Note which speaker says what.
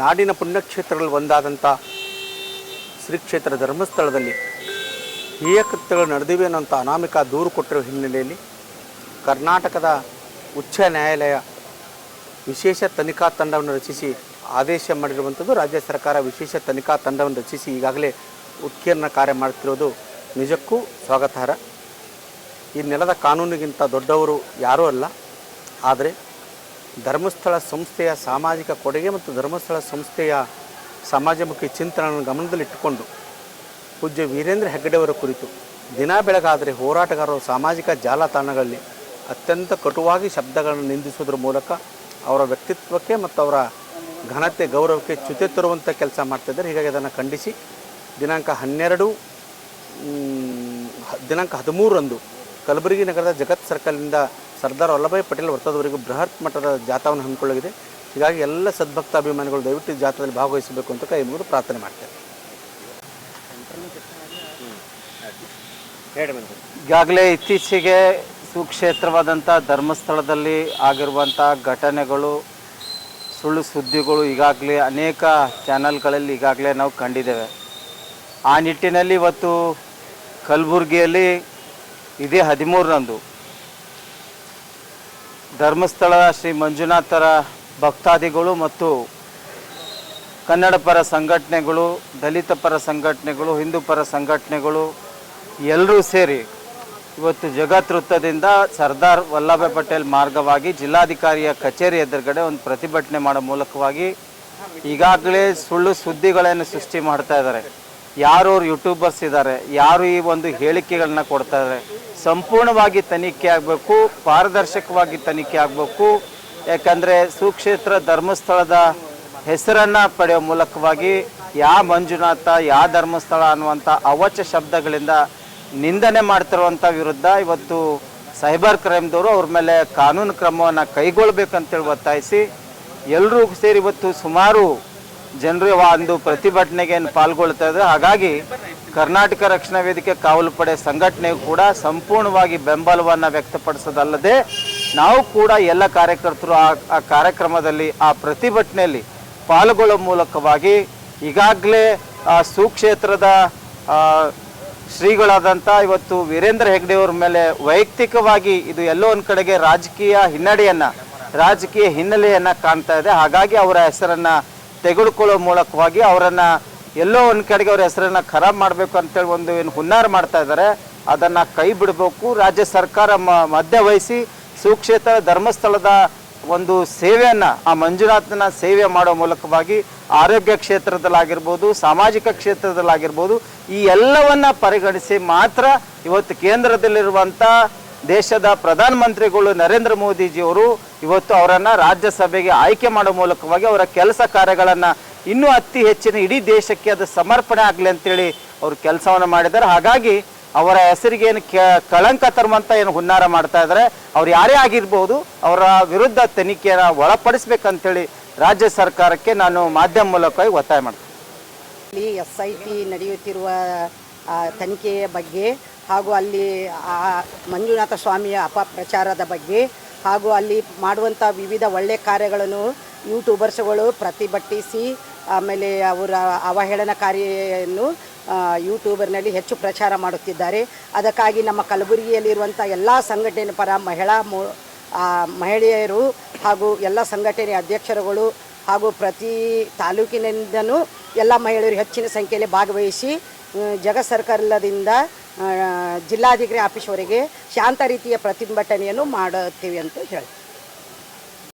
Speaker 1: ನಾಡಿನ ಪುಣ್ಯಕ್ಷೇತ್ರಗಳಲ್ಲಿ ಒಂದಾದಂಥ ಶ್ರೀ ಕ್ಷೇತ್ರ ಧರ್ಮಸ್ಥಳದಲ್ಲಿ ಹೇಯಕೃತ್ಯಗಳು ನಡೆದಿವೆ ಅನ್ನೋಂಥ ಅನಾಮಿಕ ದೂರು ಕೊಟ್ಟಿರುವ ಹಿನ್ನೆಲೆಯಲ್ಲಿ ಕರ್ನಾಟಕದ ಉಚ್ಚ ನ್ಯಾಯಾಲಯ ವಿಶೇಷ ತನಿಖಾ ತಂಡವನ್ನು ರಚಿಸಿ ಆದೇಶ ಮಾಡಿರುವಂಥದ್ದು ರಾಜ್ಯ ಸರ್ಕಾರ ವಿಶೇಷ ತನಿಖಾ ತಂಡವನ್ನು ರಚಿಸಿ ಈಗಾಗಲೇ ಉತ್ಕೀರ್ಣ ಕಾರ್ಯ ಮಾಡುತ್ತಿರುವುದು ನಿಜಕ್ಕೂ ಸ್ವಾಗತಾರ್ಹ. ಈ ನೆಲದ ಕಾನೂನಿಗಿಂತ ದೊಡ್ಡವರು ಯಾರೂ ಅಲ್ಲ. ಆದರೆ ಧರ್ಮಸ್ಥಳ ಸಂಸ್ಥೆಯ ಸಾಮಾಜಿಕ ಕೊಡುಗೆ ಮತ್ತು ಧರ್ಮಸ್ಥಳ ಸಂಸ್ಥೆಯ ಸಮಾಜಮುಖಿ ಚಿಂತನೆಯನ್ನು ಗಮನದಲ್ಲಿಟ್ಟುಕೊಂಡು ಪೂಜ್ಯ ವೀರೇಂದ್ರ ಹೆಗ್ಗಡೆಯವರ ಕುರಿತು ದಿನ ಬೆಳಗಾದರೆ ಹೋರಾಟಗಾರರು ಸಾಮಾಜಿಕ ಜಾಲತಾಣಗಳಲ್ಲಿ ಅತ್ಯಂತ ಕಟುವಾಗಿ ಶಬ್ದಗಳನ್ನು ನಿಂದಿಸುವುದರ ಮೂಲಕ ಅವರ ವ್ಯಕ್ತಿತ್ವಕ್ಕೆ ಮತ್ತು ಅವರ ಘನತೆ, ಗೌರವಕ್ಕೆ ಚ್ಯುತಿ ತರುವಂಥ ಕೆಲಸ ಮಾಡ್ತಿದ್ದಾರೆ. ಹೀಗಾಗಿ ಅದನ್ನು ಖಂಡಿಸಿ ದಿನಾಂಕ ಹನ್ನೆರಡು ದಿನಾಂಕ ಹದಿಮೂರರಂದು ಕಲಬುರಗಿ ನಗರದ ಜಗತ್ ಸರ್ಕಲ್ನಿಂದ ಸರ್ದಾರ್ ವಲ್ಲಭಾಯಿ ಪಟೇಲ್ ವೃತ್ತದವರೆಗೂ ಬೃಹತ್ ಮಟ್ಟದ ಜಾಥಾವನ್ನು ಹಮ್ಮಿಕೊಳ್ಳಲಾಗಿದೆ ಹೀಗಾಗಿ ಎಲ್ಲ ಸದ್ಭಕ್ತಾಭಿಮಾನಿಗಳು ದಯವಿಟ್ಟು ಈ ಜಾಥಾದಲ್ಲಿ ಭಾಗವಹಿಸಬೇಕು ಅಂತ ಕೈ ಮುಗಿದು ಪ್ರಾರ್ಥನೆ ಮಾಡ್ತೇವೆ
Speaker 2: ಈಗಾಗಲೇ ಇತ್ತೀಚೆಗೆ ಸುಕ್ಷೇತ್ರವಾದಂಥ ಧರ್ಮಸ್ಥಳದಲ್ಲಿ ಆಗಿರುವಂಥ ಘಟನೆಗಳು, ಸುಳ್ಳು ಸುದ್ದಿಗಳು ಈಗಾಗಲೇ ಅನೇಕ ಚಾನಲ್ಗಳಲ್ಲಿ ಈಗಾಗಲೇ ನಾವು ಕಂಡಿದ್ದೇವೆ. ಆ ನಿಟ್ಟಿನಲ್ಲಿ ಇವತ್ತು ಕಲಬುರಗಿಯಲ್ಲಿ ಇದೇ ಹದಿಮೂರರಂದು ಧರ್ಮಸ್ಥಳ ಶ್ರೀ ಮಂಜುನಾಥರ ಭಕ್ತಾದಿಗಳು ಮತ್ತು ಕನ್ನಡ ಪರ ಸಂಘಟನೆಗಳು, ದಲಿತ ಪರ ಸಂಘಟನೆಗಳು, ಹಿಂದೂ ಪರ ಸಂಘಟನೆಗಳು ಎಲ್ಲರೂ ಸೇರಿ ಇವತ್ತು ಜಗತ್ ವೃತ್ತದಿಂದ ಸರ್ದಾರ್ ವಲ್ಲಭಾಯ್ ಪಟೇಲ್ ಮಾರ್ಗವಾಗಿ ಜಿಲ್ಲಾಧಿಕಾರಿಯ ಕಚೇರಿ ಎದುರುಗಡೆ ಒಂದು ಪ್ರತಿಭಟನೆ ಮಾಡೋ ಮೂಲಕವಾಗಿ ಈಗಾಗಲೇ ಸುಳ್ಳು ಸುದ್ದಿಗಳನ್ನು ಸೃಷ್ಟಿ ಮಾಡ್ತಾ ಇದ್ದಾರೆ. ಯಾರು ಯೂಟ್ಯೂಬರ್ಸ್ ಇದ್ದಾರೆ, ಯಾರು ಈ ಒಂದು ಹೇಳಿಕೆಗಳನ್ನ ಕೊಡ್ತಾ ಇದ್ದಾರೆ ಸಂಪೂರ್ಣವಾಗಿ ತನಿಖೆ ಆಗಬೇಕು, ಪಾರದರ್ಶಕವಾಗಿ ತನಿಖೆ ಆಗಬೇಕು. ಯಾಕಂದರೆ ಸುಕ್ಷೇತ್ರ ಧರ್ಮಸ್ಥಳದ ಹೆಸರನ್ನು ಪಡೆಯುವ ಮೂಲಕವಾಗಿ ಯಾ ಮಂಜುನಾಥ, ಯಾ ಧರ್ಮಸ್ಥಳ ಅನ್ನುವಂಥ ಅವಚ ಶಬ್ದಗಳಿಂದ ನಿಂದನೆ ಮಾಡ್ತಿರುವಂಥ ವಿರುದ್ಧ ಇವತ್ತು ಸೈಬರ್ ಕ್ರೈಮ್ದವರು ಅವ್ರ ಮೇಲೆ ಕಾನೂನು ಕ್ರಮವನ್ನು ಕೈಗೊಳ್ಬೇಕಂತೇಳಿ ಒತ್ತಾಯಿಸಿ ಎಲ್ಲರೂ ಸೇರಿ ಇವತ್ತು ಸುಮಾರು ಜನರು ಒಂದು ಪ್ರತಿಭಟನೆಗೆ ಪಾಲ್ಗೊಳ್ತಾ ಇದ್ದಾರೆ. ಹಾಗಾಗಿ ಕರ್ನಾಟಕ ರಕ್ಷಣಾ ವೇದಿಕೆ ಕಾವಲು ಪಡೆ ಸಂಘಟನೆಯು ಕೂಡ ಸಂಪೂರ್ಣವಾಗಿ ಬೆಂಬಲವನ್ನು ವ್ಯಕ್ತಪಡಿಸೋದಲ್ಲದೆ ನಾವು ಕೂಡ ಎಲ್ಲ ಕಾರ್ಯಕರ್ತರು ಆ ಕಾರ್ಯಕ್ರಮದಲ್ಲಿ, ಆ ಪ್ರತಿಭಟನೆಯಲ್ಲಿ ಪಾಲ್ಗೊಳ್ಳೋ ಮೂಲಕವಾಗಿ ಈಗಾಗಲೇ, ಆ ಸುಕ್ಷೇತ್ರದ ಶ್ರೀಗಳಾದಂಥ ಇವತ್ತು ವೀರೇಂದ್ರ ಹೆಗ್ಡೆಯವ್ರ ಮೇಲೆ ವೈಯಕ್ತಿಕವಾಗಿ ಇದು ಎಲ್ಲೋ ಒಂದು ಕಡೆಗೆ ರಾಜಕೀಯ ಹಿನ್ನಡೆಯನ್ನು, ರಾಜಕೀಯ ಹಿನ್ನೆಲೆಯನ್ನು ಕಾಣ್ತಾ ಇದೆ. ಹಾಗಾಗಿ ಅವರ ಹೆಸರನ್ನು ತೆಗೆದುಕೊಳ್ಳೋ ಮೂಲಕವಾಗಿ ಅವರನ್ನು ಎಲ್ಲೋ ಒಂದು ಕಡೆಗೆ ಅವ್ರ ಹೆಸರನ್ನು ಖರಾಬ್ ಮಾಡಬೇಕು ಅಂತೇಳಿ ಒಂದು ಏನು ಹುನ್ನಾರ ಮಾಡ್ತಾ ಇದ್ದಾರೆ. ಅದನ್ನು ಕೈ ಬಿಡಬೇಕು. ರಾಜ್ಯ ಸರ್ಕಾರ ಮಧ್ಯ ವಹಿಸಿ ಸುಕ್ಷೇತ್ರ ಧರ್ಮಸ್ಥಳದ ಒಂದು ಸೇವೆಯನ್ನು, ಆ ಮಂಜುನಾಥನ ಸೇವೆ ಮಾಡೋ ಮೂಲಕವಾಗಿ ಆರೋಗ್ಯ ಕ್ಷೇತ್ರದಲ್ಲಾಗಿರ್ಬೋದು, ಸಾಮಾಜಿಕ ಕ್ಷೇತ್ರದಲ್ಲಾಗಿರ್ಬೋದು, ಈ ಎಲ್ಲವನ್ನ ಪರಿಗಣಿಸಿ ಮಾತ್ರ ಇವತ್ತು ಕೇಂದ್ರದಲ್ಲಿರುವಂಥ ದೇಶದ ಪ್ರಧಾನಮಂತ್ರಿಗಳು ನರೇಂದ್ರ ಮೋದಿಜಿಯವರು ಇವತ್ತು ಅವರನ್ನು ರಾಜ್ಯಸಭೆಗೆ ಆಯ್ಕೆ ಮಾಡೋ ಮೂಲಕವಾಗಿ ಅವರ ಕೆಲಸ ಕಾರ್ಯಗಳನ್ನು ಇನ್ನೂ ಅತಿ ಹೆಚ್ಚಿನ ಇಡೀ ದೇಶಕ್ಕೆ ಅದು ಸಮರ್ಪಣೆ ಆಗಲಿ ಅಂತೇಳಿ ಅವರು ಕೆಲಸವನ್ನು ಮಾಡಿದ್ದಾರೆ. ಹಾಗಾಗಿ ಅವರ ಹೆಸರಿಗೆ ಏನು ಕಳಂಕ ತರುವಂಥ ಏನು ಹುನ್ನಾರ ಮಾಡ್ತಾ ಇದ್ದಾರೆ. ಅವ್ರು ಯಾರೇ ಆಗಿರ್ಬೋದು ಅವರ ವಿರುದ್ಧ ತನಿಖೆಯನ್ನು ಒಳಪಡಿಸ್ಬೇಕಂತೇಳಿ ರಾಜ್ಯ ಸರ್ಕಾರಕ್ಕೆ ನಾನು ಮಾಧ್ಯಮ ಮೂಲಕವಾಗಿ ಒತ್ತಾಯ ಮಾಡ್ತೀನಿ.
Speaker 3: ಅಲ್ಲಿ ಎಸ್ ಐ ಟಿ ನಡೆಯುತ್ತಿರುವ ತನಿಖೆಯ ಬಗ್ಗೆ ಹಾಗೂ ಅಲ್ಲಿ, ಆ, ಮಂಜುನಾಥ ಸ್ವಾಮಿಯ ಅಪಪ್ರಚಾರದ ಬಗ್ಗೆ ಹಾಗೂ ಅಲ್ಲಿ ಮಾಡುವಂಥ ವಿವಿಧ ಒಳ್ಳೆಯ ಕಾರ್ಯಗಳನ್ನು ಯೂಟ್ಯೂಬರ್ಸ್ಗಳು ಪ್ರತಿಭಟಿಸಿ ಆಮೇಲೆ ಅವರ ಅವಹೇಳನಕಾರಿಯನ್ನು ಯೂಟ್ಯೂಬರ್ನಲ್ಲಿ ಹೆಚ್ಚು ಪ್ರಚಾರ ಮಾಡುತ್ತಿದ್ದಾರೆ. ಅದಕ್ಕಾಗಿ ನಮ್ಮ ಕಲಬುರಗಿಯಲ್ಲಿರುವಂಥ ಎಲ್ಲ ಸಂಘಟನೆ ಪರ ಮಹಿಳಾ ಮೋ ಮಹಿಳೆಯರು ಹಾಗೂ ಎಲ್ಲ ಸಂಘಟನೆ ಅಧ್ಯಕ್ಷರುಗಳು ಹಾಗೂ ಪ್ರತಿ ತಾಲೂಕಿನಿಂದನೂ ಎಲ್ಲ ಮಹಿಳೆಯರು ಹೆಚ್ಚಿನ ಸಂಖ್ಯೆಯಲ್ಲಿ ಭಾಗವಹಿಸಿ ಜಗ ಸರ್ಕಾರದಿಂದ ಜಿಲ್ಲಾಧಿಕಾರಿ ಆಫೀಸ್ವರೆಗೆ ಶಾಂತ ರೀತಿಯ ಪ್ರತಿಭಟನೆಯನ್ನು ಮಾಡುತ್ತೀವಿ ಅಂತ ಹೇಳಿ